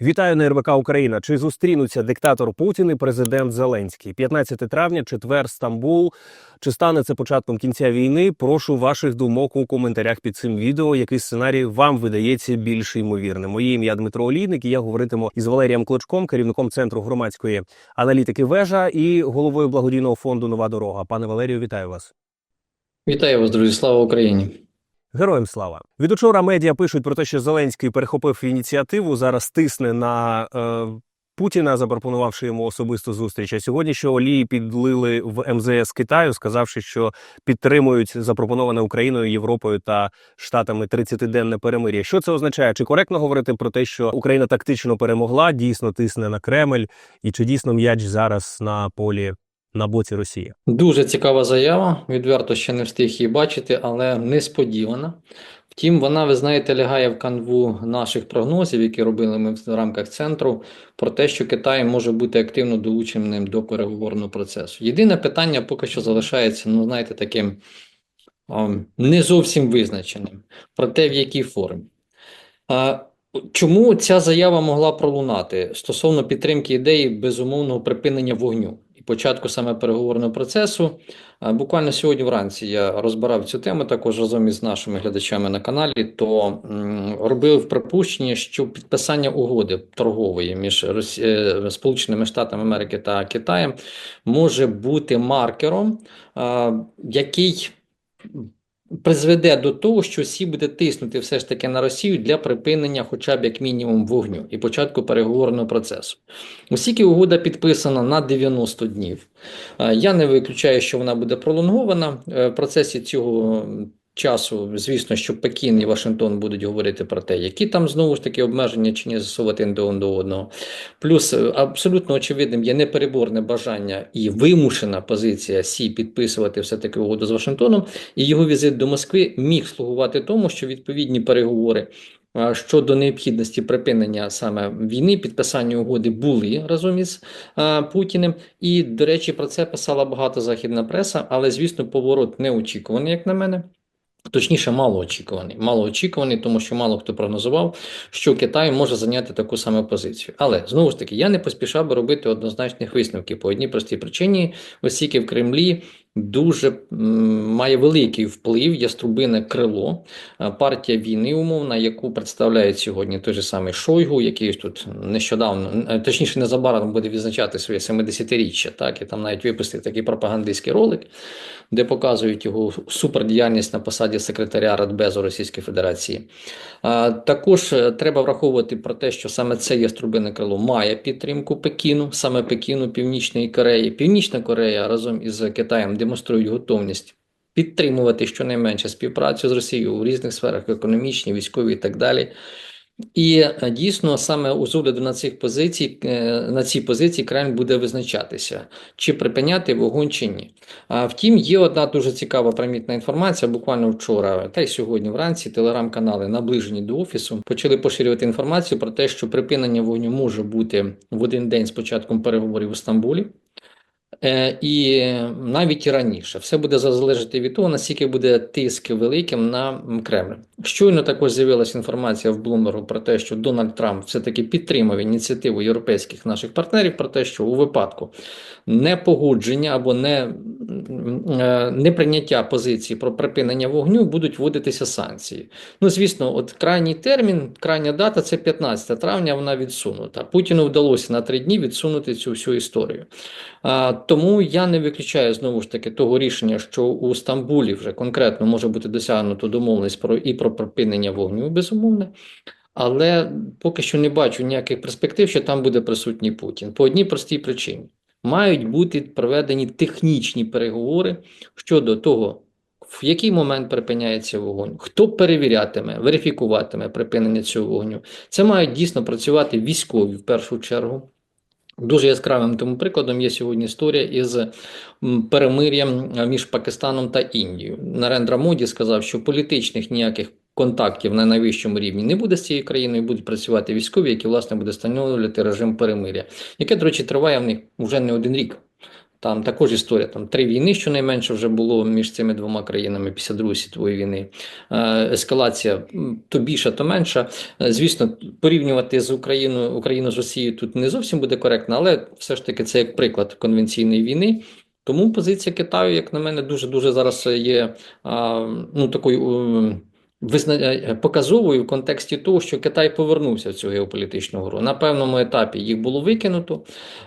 Вітаю на РБК Україна. Чи зустрінуться диктатор Путін і президент Зеленський? 15 травня, четвер, Стамбул. Чи стане це початком кінця війни? Прошу ваших думок у коментарях під цим відео. Який сценарій вам видається більш ймовірним? Моє ім'я Дмитро Олійник. і Я говоритиму із Валерієм Клочком, керівником центру громадської аналітики вежа і головою благодійного фонду Нова дорога. Пане Валерію, вітаю вас. Вітаю вас, друзі! Слава Україні! Героям слава від учора медіа пишуть про те, що Зеленський перехопив ініціативу. Зараз тисне на е, Путіна, запропонувавши йому особисту зустріч. А сьогодні що олії підлили в МЗС Китаю, сказавши, що підтримують запропоноване Україною, Європою та Штатами 30-денне перемир'я. Що це означає? Чи коректно говорити про те, що Україна тактично перемогла, дійсно тисне на Кремль, і чи дійсно м'яч зараз на полі на боці Росії? Дуже цікава заява. Відверто ще не встиг її бачити, але несподівана. Втім, вона, ви знаєте, лягає в канву наших прогнозів, які робили ми в рамках центру, про те, що Китай може бути активно долученим до переговорного процесу. Єдине питання поки що залишається, ну, знаєте, таким а, не зовсім визначеним, про те, в якій формі. Чому ця заява могла пролунати стосовно підтримки ідеї безумовного припинення вогню початку саме переговорного процесу? Буквально сьогодні вранці я розбирав цю тему також разом із нашими глядачами на каналі, то робив припущення, що підписання угоди торгової між е, Сполученими Штатами Америки та Китаєм може бути маркером, який призведе до того, що всі буде тиснути все ж таки на Росію для припинення, хоча б як мінімум, вогню і початку переговорного процесу. Оскільки угода підписана на 90 днів, е, я не виключаю, що вона буде пролонгована Е, в процесі цього. Часу, звісно, що Пекін і Вашингтон будуть говорити про те, які там знову ж таки обмеження чи ні засувати до одного. Плюс е, абсолютно очевидним є непереборне бажання і вимушена позиція Сі підписувати все-таки угоду з Вашингтоном, і його візит до Москви міг слугувати тому, що відповідні переговори. Щодо необхідності припинення саме війни, підписання угоди були разом із а, Путіним. І, до речі, про це писала багато західна преса, але, звісно, поворот неочікуваний, як на мене. Точніше, малоочікуваний. Малоочікуваний, тому що мало хто прогнозував, що Китай може зайняти таку саму позицію. Але знову ж таки, я не поспішав би робити однозначних висновків по одній простій причині, оскільки в Кремлі дуже має великий вплив яструбине крило, партія війни, умовна, яку представляє сьогодні той же самий Шойгу, який тут нещодавно, е, точніше, незабаром буде відзначати своє 70-річчя, так і там навіть випустив такий пропагандистський ролик, де показують його супердіяльність на посаді секретаря Радбезу Російської Федерації. А, Також е, треба враховувати про те, що саме це яструбине крило має підтримку Пекіну, саме Пекіну, Північної Кореї. Північна Корея разом із Китаєм демонструють готовність підтримувати щонайменше співпрацю з Росією у різних сферах економічній, військовій і так далі. І е, дійсно саме з огляду на цих позицій, е, на ці позиції Кремль буде визначатися, чи припиняти вогонь чи ні. А втім, є одна дуже цікава примітна інформація. Буквально вчора, та й сьогодні вранці, телеграм-канали, наближені до офісу, почали поширювати інформацію про те, що припинення вогню може бути в один день з початком переговорів у Стамбулі. Е, І навіть і раніше все буде залежати від того, наскільки буде тиск великим на Кремль. Щойно також з'явилася інформація в Блумбергу про те, що Дональд Трамп все-таки підтримав ініціативу європейських наших партнерів про те, що у випадку непогодження або не, е, неприйняття позиції про припинення вогню будуть вводитися санкції. Ну, звісно, от крайній термін, крайня дата це 15 травня. Вона відсунута. Путіну вдалося на три дні відсунути цю всю історію. Тому я не виключаю знову ж таки того рішення, що у Стамбулі вже конкретно може бути досягнуто домовленість про і про припинення вогню, безумовно. Але поки що не бачу ніяких перспектив, що там буде присутній Путін. По одній простій причині мають бути проведені технічні переговори щодо того, в який момент припиняється вогонь, хто перевірятиме, верифікуватиме припинення цього вогню. Це мають дійсно працювати військові в першу чергу. Дуже яскравим тому прикладом є сьогодні історія із перемир'ям між Пакистаном та Індією. Нарендра Моді сказав, що політичних ніяких контактів на найвищому рівні не буде з цією країною, будуть працювати військові, які власне буде встановлювати режим перемир'я, яке, до речі, триває в них вже не один рік. Там також історія, там три війни щонайменше вже було між цими двома країнами після Другої світової війни. Е, ескалація то більша, то менша. Е, Звісно, порівнювати з Україною Україну з Росією тут не зовсім буде коректно, але все ж таки це як приклад конвенційної війни. Тому позиція Китаю, як на мене, дуже дуже зараз є ну такою. Визна... е, показовою в контексті того, що Китай повернувся в цю геополітичну гру. На певному етапі їх було викинуто.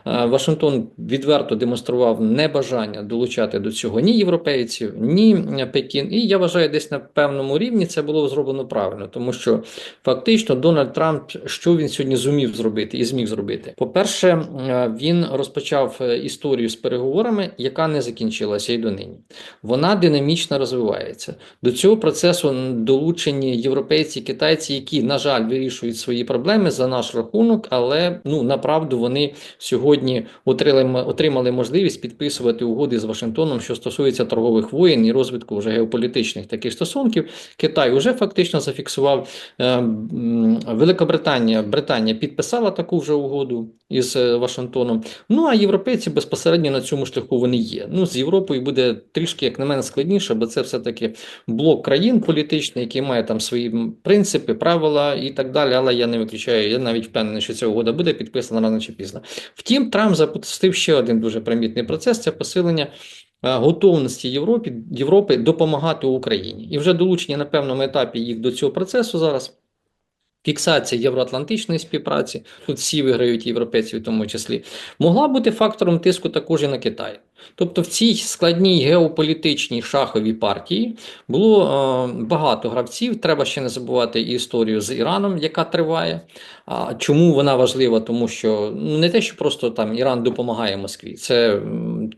Е, Вашингтон відверто демонстрував небажання долучати до цього ні європейців, ні е, Пекін. І я вважаю, десь на певному рівні це було зроблено правильно, тому що фактично Дональд Трамп, що він сьогодні зумів зробити і зміг зробити. По-перше, е, він розпочав е, історію з переговорами, яка не закінчилася і донині. Вона динамічно розвивається. До цього процесу долучені європейці, китайці, які, на жаль, вирішують свої проблеми за наш рахунок, але ну направду вони сьогодні отримали, отримали можливість підписувати угоди з Вашингтоном, що стосується торгових воєн і розвитку вже геополітичних таких стосунків. Китай вже фактично зафіксував. Е, Великобританія Британія підписала таку вже угоду із е, Вашингтоном. Ну а європейці безпосередньо на цьому шляху вони є. Ну з Європою буде трішки, як на мене, складніше, бо це все таки блок країн політичний, який має там свої принципи, правила і так далі. Але я не виключаю, я навіть впевнений, що ця угода буде підписана рано чи пізно. Втім, Трамп запустив ще один дуже примітний процес: це посилення. е, Готовності Європі, Європи допомагати Україні і вже долучення на певному етапі їх до цього процесу зараз. Фіксація євроатлантичної співпраці, тут всі виграють європейці в тому числі, могла бути фактором тиску також і на Китай. Тобто в цій складній геополітичній шаховій партії було е, багато гравців. Треба ще не забувати історію з Іраном, яка триває. А чому вона важлива? Тому що ну, не те, що просто там Іран допомагає Москві. Це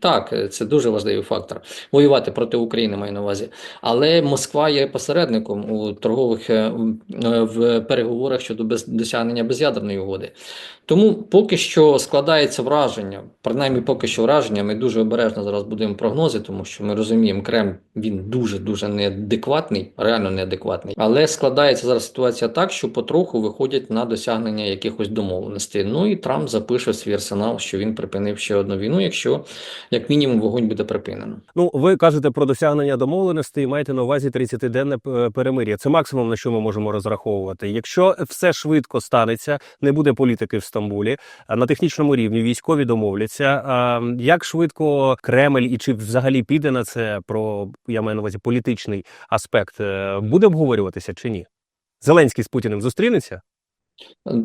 так, це дуже важливий фактор. Воювати проти України маю на увазі. Але Москва є посередником у торгових е, е, в переговорах щодо без, досягнення без'ядерної угоди. Тому поки що складається враження, принаймні поки що враження, ми дуже обережно зараз будемо прогнози, тому що ми розуміємо, Кремль він дуже дуже неадекватний, реально неадекватний. Але складається зараз ситуація так, що потроху виходять на досягнення якихось домовленостей. Ну і Трамп запише свій арсенал, що він припинив ще одну війну, якщо як мінімум вогонь буде припинено. Ну, ви кажете про досягнення домовленостей, і маєте на увазі 30-денне перемир'я. Це максимум на що ми можемо розраховувати. Якщо все швидко станеться, не буде політики в Стамбулі на технічному рівні військові домовляться. А як швидко Кремль і чи взагалі піде на це про я маю на увазі політичний аспект, е, буде обговорюватися чи ні? Зеленський з Путіним зустрінеться?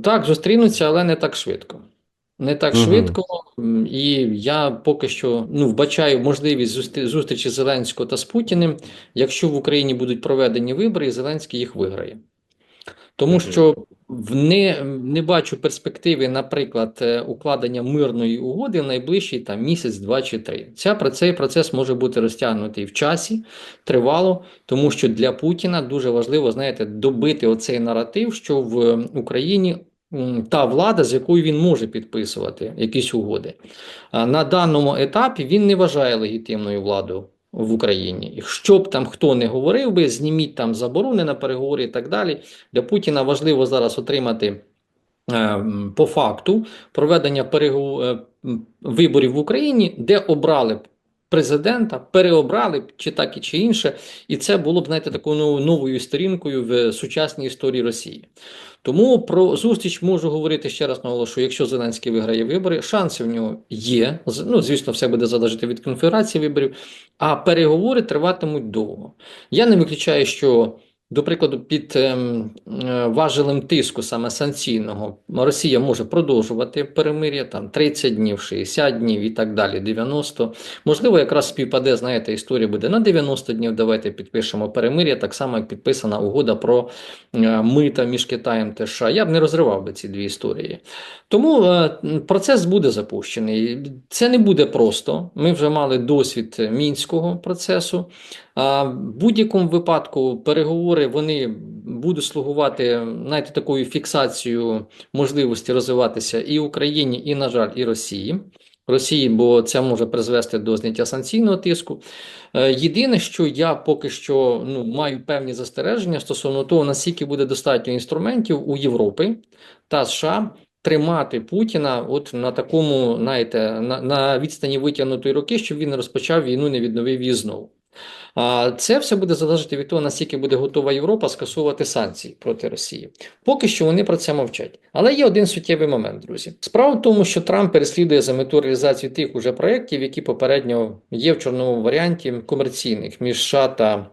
Так, зустрінуться, але не так швидко. Не так Мгм. швидко, і я поки що ну, вбачаю можливість зустр- зустрічі Зеленського та з Путіним, якщо в Україні будуть проведені вибори, і Зеленський їх виграє. Тому що в не, не бачу перспективи, наприклад, е, укладення мирної угоди в найближчий там місяць, два чи три. Ця про цей процес може бути розтягнутий в часі, тривало, тому що для Путіна дуже важливо, знаєте, добити оцей наратив, що в Україні та влада, з якою він може підписувати якісь угоди. На даному етапі він не вважає легітимною владу в Україні. Що б там хто не говорив би, зніміть там заборони на переговори і так далі. Для Путіна важливо зараз отримати е, по факту проведення перегов... е, виборів в Україні, де обрали президента, переобрали чи так і чи інше, і це було б, знаєте, такою новою сторінкою в сучасній історії Росії. Тому про зустріч можу говорити ще раз наголошую, якщо Зеленський виграє вибори, шанси в нього є. Ну, звісно, все буде залежати від конфігурації виборів, а переговори триватимуть довго. Я не виключаю, що, до прикладу, під ем, е, важелем тиску, саме санкційного, Росія може продовжувати перемир'я там 30 днів, 60 днів і так далі, 90. Можливо, якраз співпаде, знаєте, історія буде на 90 днів. Давайте підпишемо перемир'я, так само як підписана угода про е, мита між Китаєм та США. Я б не розривав би ці дві історії. Тому е, процес буде запущений. Це не буде просто. Ми вже мали досвід мінського процесу. В будь-якому випадку переговори вони будуть слугувати знаєте, такою фіксацією можливості розвиватися і Україні, і, на жаль, і Росії. Росії, бо це може призвести до зняття санкційного тиску. Е, Єдине, що я поки що ну, маю певні застереження стосовно того, наскільки буде достатньо інструментів у Європи та США тримати Путіна от на такому, знаєте, на, на відстані витягнутої руки, щоб він розпочав війну, не відновив її знову. Це все буде залежати від того, наскільки буде готова Європа скасувати санкції проти Росії. Поки що вони про це мовчать. Але є один суттєвий момент, друзі. Справа в тому, що Трамп переслідує за мету реалізації тих уже проєктів, які попередньо є в чорному варіанті комерційних між США та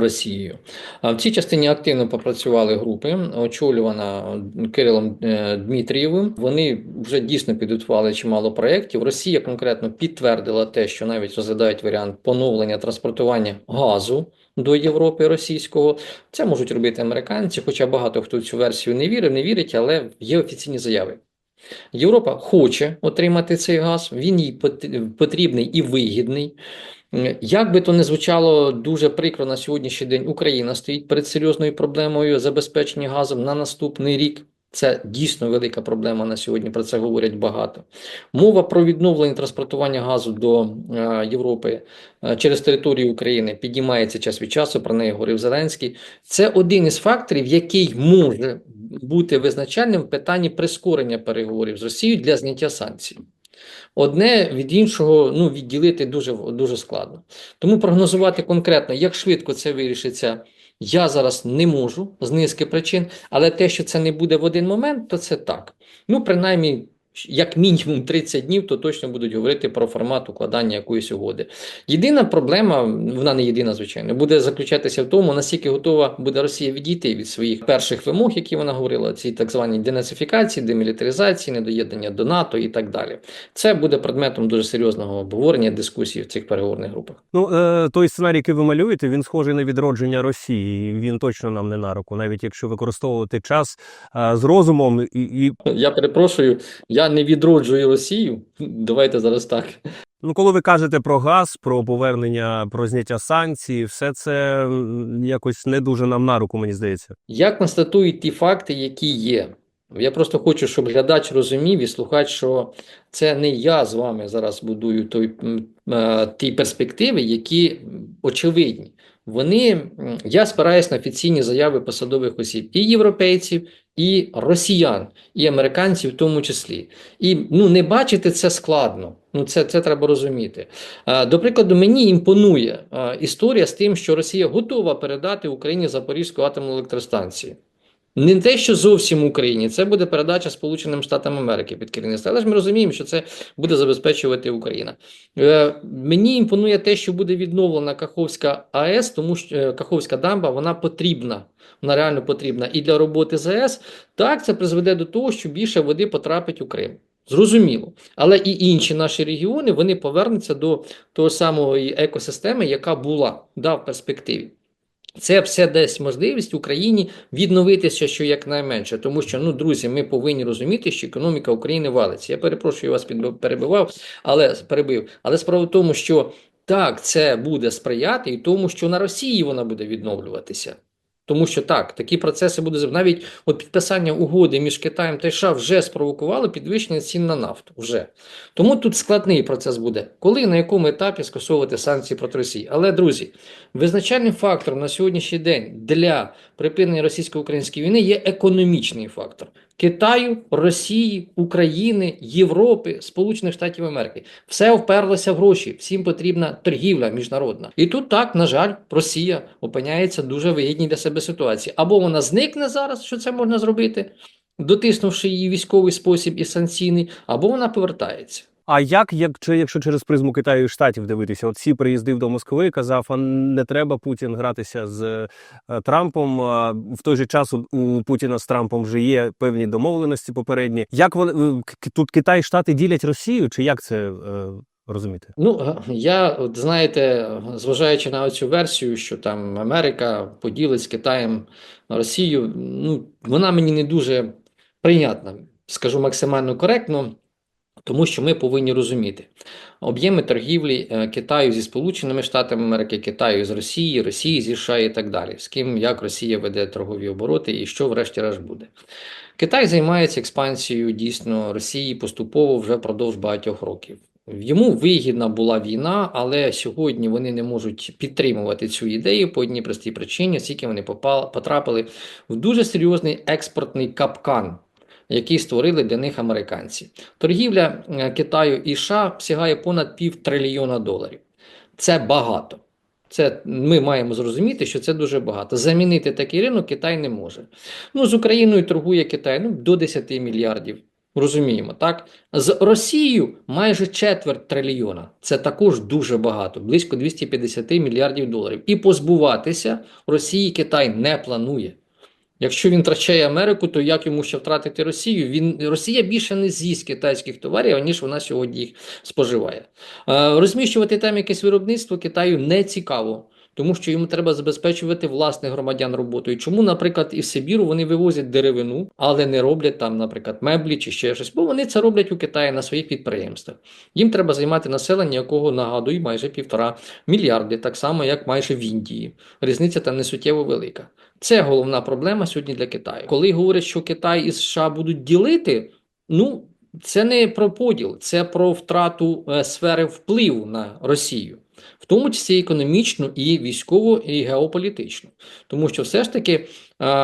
Росією. В цій частині активно попрацювали групи, очолювана Кирилом е, Дмитрієвим. Вони вже дійсно підготували чимало проєктів. Росія конкретно підтвердила те, що навіть розглядають варіант поновлення транспортування газу до Європи російського. Це можуть робити американці, хоча багато хто в цю версію не вірив, не вірить, але є офіційні заяви. Європа хоче отримати цей газ, він їй потрібний і вигідний. Як би то не звучало дуже прикро на сьогоднішній день, Україна стоїть перед серйозною проблемою забезпечення газом на наступний рік. Це дійсно велика проблема на сьогодні. Про це говорять багато. Мова про відновлення транспортування газу до е, Європи е, через територію України піднімається час від часу. Про неї говорив Зеленський. Це один із факторів, який може бути визначальним в питанні прискорення переговорів з Росією для зняття санкцій. Одне від іншого ну, відділити дуже, дуже складно. Тому прогнозувати конкретно, як швидко це вирішиться, я зараз не можу з низки причин, але те, що це не буде в один момент, то це так. Ну, принаймні, як мінімум 30 днів, то точно будуть говорити про формат укладання якоїсь угоди. Єдина проблема, вона не єдина, звичайно, буде заключатися в тому, наскільки готова буде Росія відійти від своїх перших вимог, які вона говорила, ці так звані денацифікації, демілітаризації, недоєднання до НАТО і так далі. Це буде предметом дуже серйозного обговорення, дискусії в цих переговорних групах. Ну, е, той сценарій, який ви малюєте, він схожий на відродження Росії. Він точно нам не на руку, навіть якщо використовувати час е, з розумом і, і Я перепрошую, я не відроджую Росію. Давайте зараз так. Ну, коли ви кажете про газ, про повернення, про зняття санкцій, все це якось не дуже нам на руку, мені здається. Я констатую ті факти, які є. Я просто хочу, щоб глядач розумів і слухач, що це не я з вами зараз будую той, е, ті перспективи, які очевидні. Вони, я спираюсь на офіційні заяви посадових осіб і європейців, і росіян, і американців в тому числі. І ну, не бачити це складно. Ну, це, це треба розуміти. Е, До прикладу, мені імпонує е, історія з тим, що Росія готова передати Україні Запорізьку атомну електростанцію. Не те, що зовсім Україні, це буде передача Сполученим Штатам Америки під керівництво. Але ж ми розуміємо, що це буде забезпечувати Україна. Е, мені імпонує те, що буде відновлена Каховська АЕС, тому що е, Каховська дамба вона потрібна. Вона реально потрібна і для роботи ЗАЕС. Так, це призведе до того, що більше води потрапить у Крим. Зрозуміло. Але і інші наші регіони вони повернуться до того самої екосистеми, яка була да, в перспективі. Це все десь можливість Україні відновитися що якнайменше, тому що, ну, друзі, ми повинні розуміти, що економіка України валиться. Я перепрошую, вас перебивав, але перебив. Але справа в тому, що так, це буде сприяти і тому, що на Росії вона буде відновлюватися. Тому що так, такі процеси будуть навіть от підписання угоди між Китаєм та США вже спровокувало підвищення цін на нафту. Вже тому тут складний процес буде, коли на якому етапі скасовувати санкції проти Росії. Але друзі, визначальним фактором на сьогоднішній день для припинення російсько-української війни є економічний фактор Китаю, Росії, України, Європи, Сполучених Штатів Америки. Все вперлося в гроші. Всім потрібна торгівля міжнародна. І тут так, на жаль, Росія опиняється в дуже вигідній для себе ситуації. Або вона зникне зараз, що це можна зробити, дотиснувши її військовий спосіб і санкційний, або вона повертається. А як, як чи якщо через призму Китаю і Штатів дивитися? От всі приїздив до Москви, казав, а не треба Путін гратися з е, Трампом. В той же час у, Путіна з Трампом вже є певні домовленості попередні. Як вони е, тут Китай і Штати ділять Росію, чи як це е, розуміти? Ну, я, от знаєте, зважаючи на цю версію, що там Америка поділить з Китаєм Росію, ну, вона мені не дуже прийнятна, скажу максимально коректно, тому що ми повинні розуміти об'єми торгівлі е, Китаю зі Сполученими Штатами Америки, Китаю з Росії, Росії зі США і так далі. З ким як Росія веде торгові обороти і що врешті-решт буде. Китай займається експансією дійсно Росії поступово вже впродовж багатьох років. Йому вигідна була війна, але сьогодні вони не можуть підтримувати цю ідею по одній простій причині, оскільки вони потрапили в дуже серйозний експортний капкан. Який створили для них американці. Торгівля е, Китаю і США сягає понад пів трильйона доларів. Це багато. Це ми маємо зрозуміти, що це дуже багато. Замінити такий ринок Китай не може. Ну, з Україною торгує Китай ну, до 10 мільярдів. Розуміємо, так? З Росією майже четверть трильйона. Це також дуже багато, близько 250 мільярдів доларів. І позбуватися Росії Китай не планує. Якщо він втрачає Америку, то як йому ще втратити Росію? Він Росія більше не з'їсть китайських товарів, ніж вона сьогодні їх споживає. Е, розміщувати там якесь виробництво Китаю не цікаво. Тому що йому треба забезпечувати власних громадян роботою. Чому, наприклад, із Сибіру вони вивозять деревину, але не роблять там, наприклад, меблі чи ще щось, бо вони це роблять у Китаї на своїх підприємствах. Їм треба займати населення, якого нагадую, майже півтора мільярди, так само як майже в Індії. Різниця там не суттєво велика. Це головна проблема сьогодні для Китаю. Коли говорять, що Китай і США будуть ділити, ну це не про поділ, це про втрату е, сфери впливу на Росію, в тому числі економічну, і військову, і геополітичну. Тому що все ж таки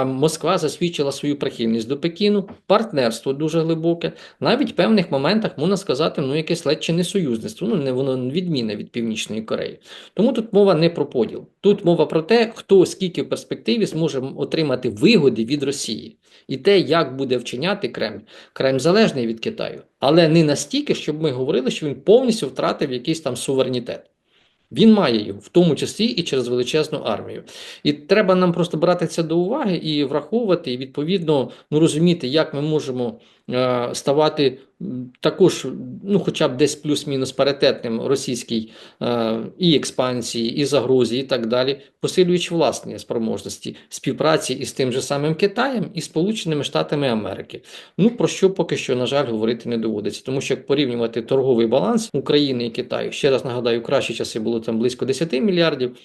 Москва засвідчила свою прихильність до Пекіну, партнерство дуже глибоке, навіть в певних моментах можна сказати, ну якесь ледь не союзництво, ну не воно відмінне від Північної Кореї. Тому тут мова не про поділ. Тут мова про те, хто скільки в перспективі зможе отримати вигоди від Росії, і те, як буде вчиняти Кремль. Кремль залежний від Китаю, але не настільки, щоб ми говорили, що він повністю втратив якийсь там суверенітет. Він має його, в тому числі і через величезну армію. І треба нам просто брати це до уваги і враховувати, і відповідно ну, розуміти, як ми можемо ставати також, ну, хоча б десь плюс-мінус паритетним російській е, і експансії, і загрозі, і так далі, посилюючи власні спроможності співпраці із тим же самим Китаєм і Сполученими Штатами Америки. Ну про що поки що, на жаль, говорити не доводиться, тому що як порівнювати торговий баланс України і Китаю, ще раз нагадаю, кращі часи було там близько 10 мільярдів.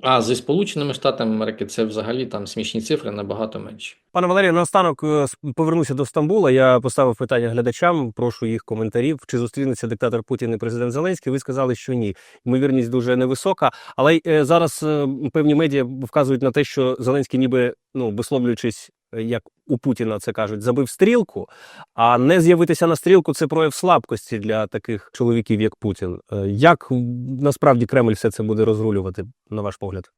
А зі Сполученими Штатами Америки це взагалі там смішні цифри набагато менші. Пане Валерію, наостанок е, повернуся до Стамбула. Я поставив питання глядачам, прошу їх коментарів. Чи зустрінеться диктатор Путін і президент Зеленський? Ви сказали, що ні. Ймовірність дуже невисока. Але е, зараз е, певні медіа вказують на те, що Зеленський, ніби ну висловлюючись, як у Путіна це кажуть, забив стрілку. А не з'явитися на стрілку це прояв слабкості для таких чоловіків, як Путін. Е, Як насправді Кремль все це буде розрулювати, на ваш погляд?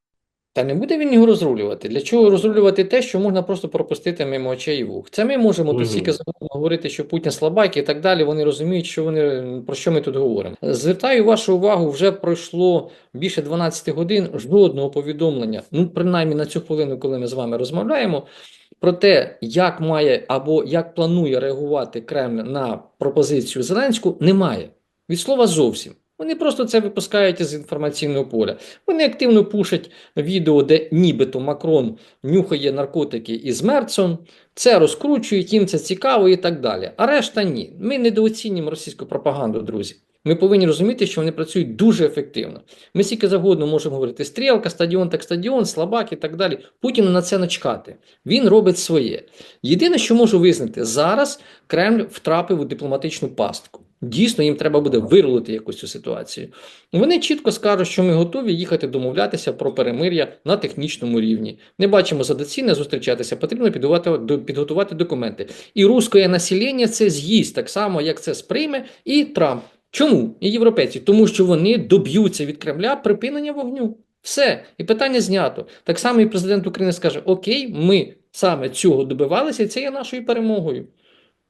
Та не буде він його розрулювати. Для чого розрулювати те, що можна просто пропустити мимо очей і вух? Це ми можемо Мгм. тут стільки завгодно говорити, що Путін слабак і так далі. Вони розуміють, що вони про що ми тут говоримо. Звертаю вашу увагу, вже пройшло більше 12 годин жодного повідомлення. Ну, принаймні на цю хвилину, коли ми з вами розмовляємо. Про те, як має або як планує реагувати Кремль на пропозицію Зеленську, немає. Від слова зовсім. Вони просто це випускають із інформаційного поля. Вони активно пушать відео, де нібито Макрон нюхає наркотики із Мерцом, це розкручують, їм це цікаво і так далі. А решта ні. Ми недооцінюємо російську пропаганду, друзі. Ми повинні розуміти, що вони працюють дуже ефективно. Ми скільки завгодно можемо говорити стрілка, стадіон так стадіон, слабак і так далі. Путіну на це начкати. Він робить своє. Єдине, що можу визнати, зараз Кремль втрапив у дипломатичну пастку. Дійсно, їм треба буде вирулити якусь цю ситуацію. Вони чітко скажуть, що ми готові їхати домовлятися про перемир'я на технічному рівні. Не бачимо за доцільне зустрічатися, потрібно підготувати, підготувати документи. І русське населення це з'їсть так само, як це сприйме і Трамп. Чому? І європейці? Тому що вони доб'ються від Кремля припинення вогню. Все, і питання знято. Так само і президент України скаже: Окей, ми саме цього добивалися, і це є нашою перемогою.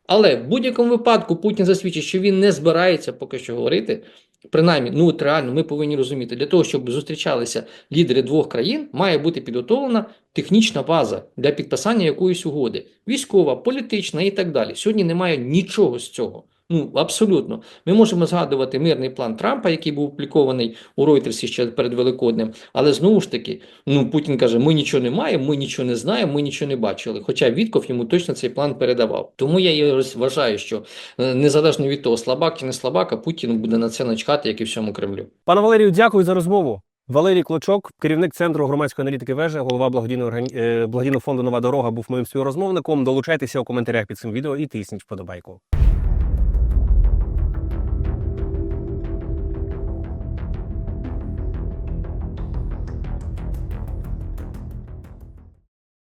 Але в будь-якому випадку Путін засвідчить, що він не збирається поки що говорити. Принаймні, ну от реально, ми повинні розуміти, для того, щоб зустрічалися лідери двох країн, має бути підготовлена технічна база для підписання якоїсь угоди, військова, політична і так далі. Сьогодні немає нічого з цього. Ну абсолютно, ми можемо згадувати мирний план Трампа, який був опублікований у Ройтерсі ще перед Великоднем. Але знову ж таки, ну Путін каже: ми нічого не маємо, ми нічого не знаємо, ми нічого не бачили. Хоча Вітков йому точно цей план передавав. Тому я вважаю, що е, незалежно від того, слабак чи не слабак, а Путін буде на це начхати, як і всьому Кремлю. Пане Валерію, дякую за розмову. Валерій Клочок, керівник центру громадської аналітики вежа, голова благодійного органі... е, благодійного фонду Нова дорога, був моїм співрозмовником. Долучайтеся у коментарях під цим відео і тисніть вподобайку.